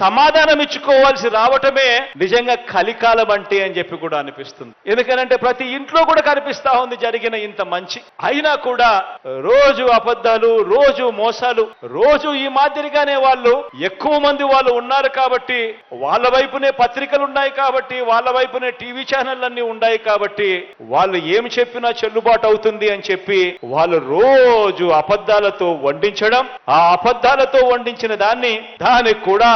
సమాధానం ఇచ్చుకోవాల్సి రావటమే నిజంగా కలికాలం అంటే అని చెప్పి కూడా అనిపిస్తుంది. ఎందుకనంటే ప్రతి ఇంట్లో కూడా కనిపిస్తా ఉంది జరిగిన ఇంత మంచి. అయినా కూడా రోజు అబద్ధాలు రోజు మోసాలు రోజు ఈ మాదిరిగానే వాళ్ళు ఎక్కువ మంది వాళ్ళు ఉన్నారు కాబట్టి వాళ్ళ వైపునే పత్రికలు ఉన్నాయి కాబట్టి వాళ్ళ వైపునే టీవీ ఛానళ్ళన్నీ ఉన్నాయి కాబట్టి వాళ్ళు ఏమి చెప్పినా చెల్లుబాటు అవుతుంది అని చెప్పి వాళ్ళు రోజు అబద్ధాలతో వండించడం ఆ అబద్ధాలతో వండించిన దాన్ని దానికి కూడా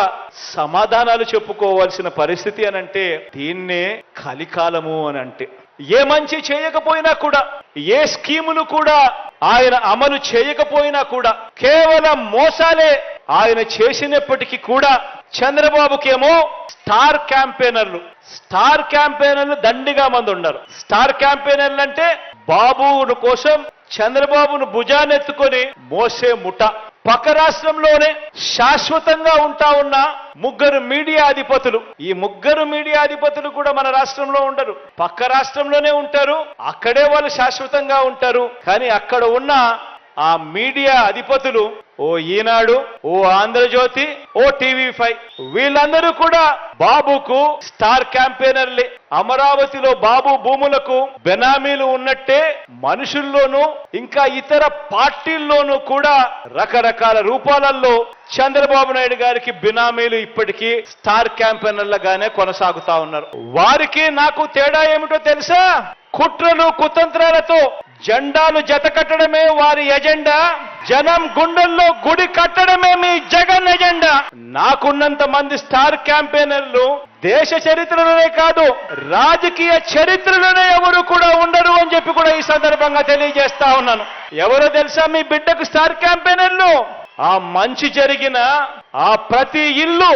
సమాధానాలు చెప్పుకోవాల్సిన పరిస్థితి అని అంటే దీన్నే కలికాలము అని అంటే. ఏ మంచి చేయకపోయినా కూడా ఏ స్కీములు కూడా ఆయన అమలు చేయకపోయినా కూడా కేవలం మోసాలే ఆయన చేసినప్పటికీ కూడా చంద్రబాబుకేమో స్టార్ క్యాంపెయినర్లు స్టార్ క్యాంపెయినర్లు దండిగా మంది ఉన్నారు. స్టార్ క్యాంపెయినర్లు అంటే బాబును కోసం చంద్రబాబును భుజానెత్తుకొని మోసే ముఠ. పక్క రాష్ట్రంలోనే శాశ్వతంగా ఉంటా ఉన్న ముగ్గురు మీడియా అధిపతులు. ఈ ముగ్గురు మీడియా అధిపతులు కూడా మన రాష్ట్రంలో ఉండరు. పక్క రాష్ట్రంలోనే ఉంటారు. అక్కడే వాళ్ళు శాశ్వతంగా ఉంటారు. కానీ అక్కడ ఉన్న ఆ మీడియా అధిపతులు ఓ ఈనాడు ఓ ఆంధ్రజ్యోతి ఓ టీవీ ఫైవ్ వీళ్ళందరూ కూడా బాబుకు స్టార్ క్యాంపెయినర్లే. అమరావతిలో బాబు భూములకు బెనామీలు ఉన్నట్టే మనుషుల్లోనూ ఇంకా ఇతర పార్టీల్లోనూ కూడా రకరకాల రూపాలలో చంద్రబాబు నాయుడు గారికి బినామీలు ఇప్పటికీ స్టార్ క్యాంపెయినర్లుగానే కొనసాగుతా ఉన్నారు. వారికి నాకు తేడా ఏమిటో తెలుసా? కుట్రలు కుతంత్రాలతో జెండాలు జత కట్టడమే వారి ఎజెండా. జనం గుండెల్లో గుడి కట్టడమే మీ జగన్ ఎజెండా. నాకున్నంత మంది స్టార్ క్యాంపెయినర్లు దేశ చరిత్రలోనే కాదు రాజకీయ చరిత్రలోనే ఎవరు కూడా ఉండరు అని చెప్పి కూడా ఈ సందర్భంగా తెలియజేస్తా ఉన్నాను. ఎవరో తెలుసా మీ బిడ్డకు స్టార్ క్యాంపెయినర్లు? ఆ మంచి జరిగిన ఆ ప్రతి ఇల్లు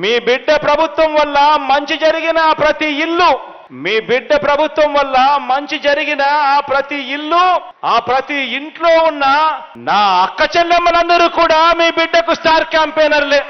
మీ బిడ్డ ప్రభుత్వం వల్ల మంచి జరిగిన ఆ ప్రతి ఇల్లు మీ బిడ్డ ప్రభుత్వం వల్ల మంచి జరిగిన ఆ ప్రతి ఇల్లు ఆ ప్రతి ఇంట్లో ఉన్న నా అక్క చెల్లెమ్మలందరూ కూడా మీ బిడ్డకు స్టార్ క్యాంపెయినర్లే.